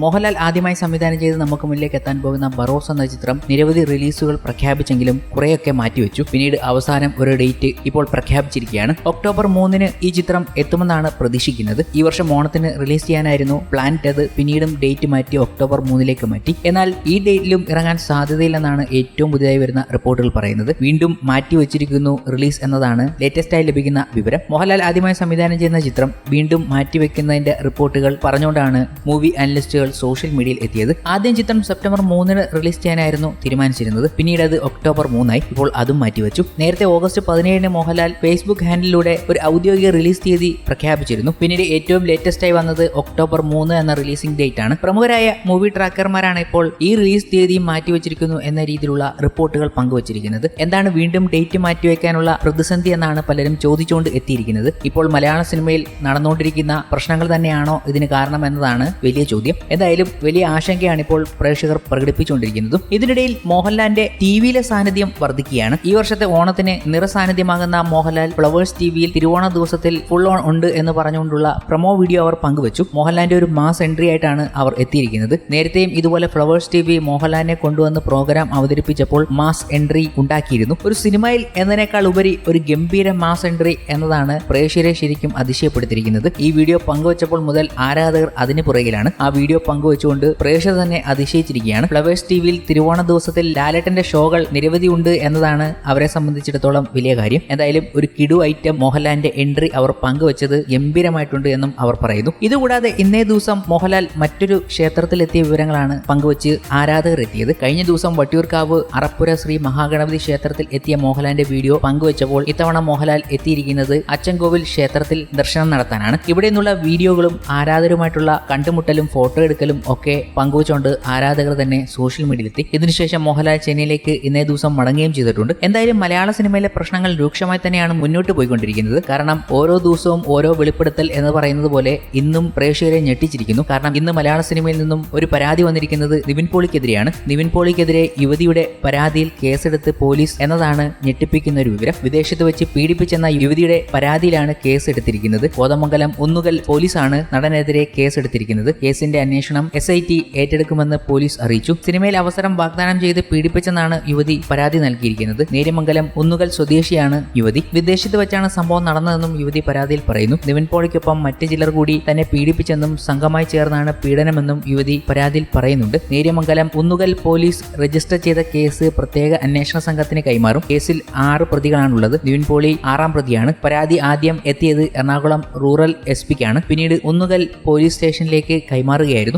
മോഹൻലാൽ ആദ്യമായി സംവിധാനം ചെയ്ത് നമുക്ക് മുന്നിലേക്ക് എത്താൻ പോകുന്ന ബറോസ് എന്ന ചിത്രം നിരവധി റിലീസുകൾ പ്രഖ്യാപിച്ചെങ്കിലും കുറെയൊക്കെ മാറ്റിവെച്ചു. പിന്നീട് അവസാനം ഒരു ഡേറ്റ് ഇപ്പോൾ പ്രഖ്യാപിച്ചിരിക്കുകയാണ്. ഒക്ടോബർ മൂന്നിന് ഈ ചിത്രം എത്തുമെന്നാണ് പ്രതീക്ഷിക്കുന്നത്. ഈ വർഷം ഓണത്തിന് റിലീസ് ചെയ്യാനായിരുന്നു പ്ലാൻ അത്. പിന്നീടും ഡേറ്റ് മാറ്റി ഒക്ടോബർ മൂന്നിലേക്ക് മാറ്റി. എന്നാൽ ഈ ഡേറ്റിലും ഇറങ്ങാൻ സാധ്യതയില്ലെന്നാണ് ഏറ്റവും പുതിയതായി വരുന്ന റിപ്പോർട്ടുകൾ പറയുന്നത്. വീണ്ടും മാറ്റിവെച്ചിരിക്കുന്നു റിലീസ് എന്നതാണ് ലേറ്റസ്റ്റ് ആയി ലഭിക്കുന്ന വിവരം. മോഹൻലാൽ ആദ്യമായി സംവിധാനം ചെയ്യുന്ന ചിത്രം വീണ്ടും മാറ്റിവെക്കുന്നതിന്റെ റിപ്പോർട്ടുകൾ പറഞ്ഞുകൊണ്ടാണ് മൂവി അനലിസ്റ്റുകൾ സോഷ്യൽ മീഡിയയിൽ എത്തിയത് ആദ്യം ചിത്രം സെപ്റ്റംബർ മൂന്നിന് റിലീസ് ചെയ്യാനായിരുന്നു തീരുമാനിച്ചിരുന്നത്. പിന്നീട് അത് ഒക്ടോബർ മൂന്നായി. ഇപ്പോൾ അതും മാറ്റിവെച്ചു. നേരത്തെ ഓഗസ്റ്റ് പതിനേഴിന് മോഹൻലാൽ ഫേസ്ബുക്ക് ഹാൻഡിലൂടെ ഒരു ഔദ്യോഗിക റിലീസ് തീയതി പ്രഖ്യാപിച്ചിരുന്നു. പിന്നീട് ഏറ്റവും ലേറ്റസ്റ്റ് ആയി വന്നത് ഒക്ടോബർ മൂന്ന് എന്ന റിലീസിംഗ് ഡേറ്റ് ആണ്. പ്രമുഖരായ മൂവി ട്രാക്കർമാരാണ് ഇപ്പോൾ ഈ റിലീസ് തീയതിയും മാറ്റിവെച്ചിരിക്കുന്നു എന്ന രീതിയിലുള്ള റിപ്പോർട്ടുകൾ പങ്കുവച്ചിരിക്കുന്നത്. എന്താണ് വീണ്ടും ഡേറ്റ് മാറ്റിവെക്കാനുള്ള പ്രതിസന്ധി എന്നാണ് പലരും ചോദിച്ചുകൊണ്ട് എത്തിയിരിക്കുന്നത്. ഇപ്പോൾ മലയാള സിനിമയിൽ നടന്നുകൊണ്ടിരിക്കുന്ന പ്രശ്നങ്ങൾ തന്നെയാണോ ഇതിന് കാരണം എന്നതാണ് വലിയ ചോദ്യം. എന്തായാലും വലിയ ആശങ്കയാണ് ഇപ്പോൾ പ്രേക്ഷകർ പ്രകടിപ്പിച്ചുകൊണ്ടിരിക്കുന്നതും. ഇതിനിടയിൽ മോഹൻലാലിന്റെ ടിവിയിലെ സാന്നിധ്യം വർദ്ധിക്കുകയാണ്. ഈ വർഷത്തെ ഓണത്തിന് നിറസാന്നിധ്യമാകുന്ന മോഹൻലാൽ ഫ്ലവേഴ്സ് ടിവിയിൽ തിരുവോണ ദിവസത്തിൽ ഫുൾ ഓൺ ഉണ്ട് എന്ന് പറഞ്ഞുകൊണ്ടുള്ള പ്രൊമോ വീഡിയോ അവർ പങ്കുവച്ചു. മോഹൻലാലിന്റെ ഒരു മാസ് എൻട്രി ആയിട്ടാണ് അവർ എത്തിയിരിക്കുന്നത്. നേരത്തെയും ഇതുപോലെ ഫ്ലവേഴ്സ് ടി വി മോഹൻലാലിനെ കൊണ്ടുവന്ന് പ്രോഗ്രാം അവതരിപ്പിച്ചപ്പോൾ മാസ് എൻട്രി ഉണ്ടാക്കിയിരുന്നു. ഒരു സിനിമയിൽ എന്നതിനേക്കാൾ ഉപരി ഒരു ഗംഭീര മാസ് എൻട്രി എന്നതാണ് പ്രേക്ഷകരെ ശരിക്കും അതിശയപ്പെടുത്തിയിരിക്കുന്നത്. ഈ വീഡിയോ പങ്കുവച്ചപ്പോൾ മുതൽ ആരാധകർ അതിന് പുറകിലാണ്. ആ വീഡിയോ പങ്കുവച്ചുകൊണ്ട് പ്രേക്ഷകർ തന്നെ അതിശയിച്ചിരിക്കുകയാണ്. ഫ്ലവേഴ്സ് ടി വിയിൽ തിരുവോണ ദിവസത്തിൽ ലാലേട്ടന്റെ ഷോകൾ നിരവധി ഉണ്ട് എന്നതാണ് അവരെ സംബന്ധിച്ചിടത്തോളം വലിയ കാര്യം. എന്തായാലും ഒരു കിടു ഐറ്റം മോഹൻലാലിന്റെ എൻട്രി അവർ പങ്കുവച്ചത് ഗംഭീരമായിട്ടുണ്ട് എന്നും അവർ പറയുന്നു. ഇതുകൂടാതെ ഇന്നേ ദിവസം മോഹൻലാൽ മറ്റൊരു ക്ഷേത്രത്തിലെത്തിയ വിവരങ്ങളാണ് പങ്കുവച്ച് ആരാധകർ എത്തിയത്. കഴിഞ്ഞ ദിവസം വട്ടിയൂർക്കാവ് അറപ്പുര ശ്രീ മഹാഗണപതി ക്ഷേത്രത്തിൽ എത്തിയ മോഹൻലാലിന്റെ വീഡിയോ പങ്കുവച്ചപ്പോൾ ഇത്തവണ മോഹൻലാൽ എത്തിയിരിക്കുന്നത് അച്ചൻകോവിൽ ക്ഷേത്രത്തിൽ ദർശനം നടത്താനാണ്. ഇവിടെ നിന്നുള്ള വീഡിയോകളും ആരാധകരുമായിട്ടുള്ള കണ്ടുമുട്ടലും ഫോട്ടോ എടുക്കലും ഒക്കെ പങ്കുവച്ചുകൊണ്ട് ആരാധകർ തന്നെ സോഷ്യൽ മീഡിയയിലെത്തി. ഇതിനുശേഷം മോഹൻലാൽ ചെന്നൈയിലേക്ക് ഇന്നേ ദിവസം മടങ്ങുകയും ചെയ്തിട്ടുണ്ട്. എന്തായാലും മലയാള സിനിമയിലെ പ്രശ്നങ്ങൾ രൂക്ഷമായി തന്നെയാണ് മുന്നോട്ട് പോയിക്കൊണ്ടിരിക്കുന്നത്. കാരണം ഓരോ ദിവസവും ഓരോ വെളിപ്പെടുത്തൽ എന്ന് പറയുന്നത് പോലെ ഇന്നും പ്രേക്ഷകരെ ഞെട്ടിച്ചിരിക്കുന്നു. കാരണം ഇന്ന് മലയാള സിനിമയിൽ നിന്നും ഒരു പരാതി വന്നിരിക്കുന്നത് നിവിൻ പോളിക്കെതിരെയാണ്. നിവിൻ പോളിക്കെതിരെ യുവതിയുടെ പരാതിയിൽ കേസെടുത്ത് പോലീസ് എന്നതാണ് ഞെട്ടിപ്പിക്കുന്ന ഒരു വിവരം. വിദേശത്ത് വെച്ച് പീഡിപ്പിച്ചെന്ന യുവതിയുടെ പരാതിയിലാണ് കേസ് എടുത്തിരിക്കുന്നത് കോതമംഗലം ഒന്നുകൽ പോലീസാണ് നടനെതിരെ കേസെടുത്തിരിക്കുന്നത്. കേസിന്റെ കേസിന്റെ അന്വേഷണം എസ് ഐ ടി ഏറ്റെടുക്കുമെന്ന് പോലീസ് അറിയിച്ചു. സിനിമയിൽ അവസരം വാഗ്ദാനം ചെയ്ത് പീഡിപ്പിച്ചെന്നാണ് യുവതി പരാതി നൽകിയിരിക്കുന്നത്. നേര്യമംഗലം ഒന്നുകൽ സ്വദേശിയാണ് യുവതി. വിദേശത്ത് വെച്ചാണ് സംഭവം നടന്നതെന്നും യുവതി പരാതിയിൽ പറയുന്നു. നിവിൻ പോളിക്കൊപ്പം മറ്റ് ചിലർ കൂടി തന്നെ പീഡിപ്പിച്ചെന്നും സംഘമായി ചേർന്നാണ് പീഡനമെന്നും യുവതി പരാതിയിൽ പറയുന്നുണ്ട്. നേര്യമംഗലം ഒന്നുകൽ പോലീസ് രജിസ്റ്റർ ചെയ്ത കേസ് പ്രത്യേക അന്വേഷണ സംഘത്തിന് കൈമാറും. കേസിൽ ആറ് പ്രതികളാണുള്ളത്. നിവിൻ പോളി ആറാം പ്രതിയാണ്. പരാതി ആദ്യം എത്തിയത് എറണാകുളം റൂറൽ എസ് പിക്കാണ് പിന്നീട് ഒന്നുകൽ പോലീസ് സ്റ്റേഷനിലേക്ക് കൈമാറുകയായിരുന്നു.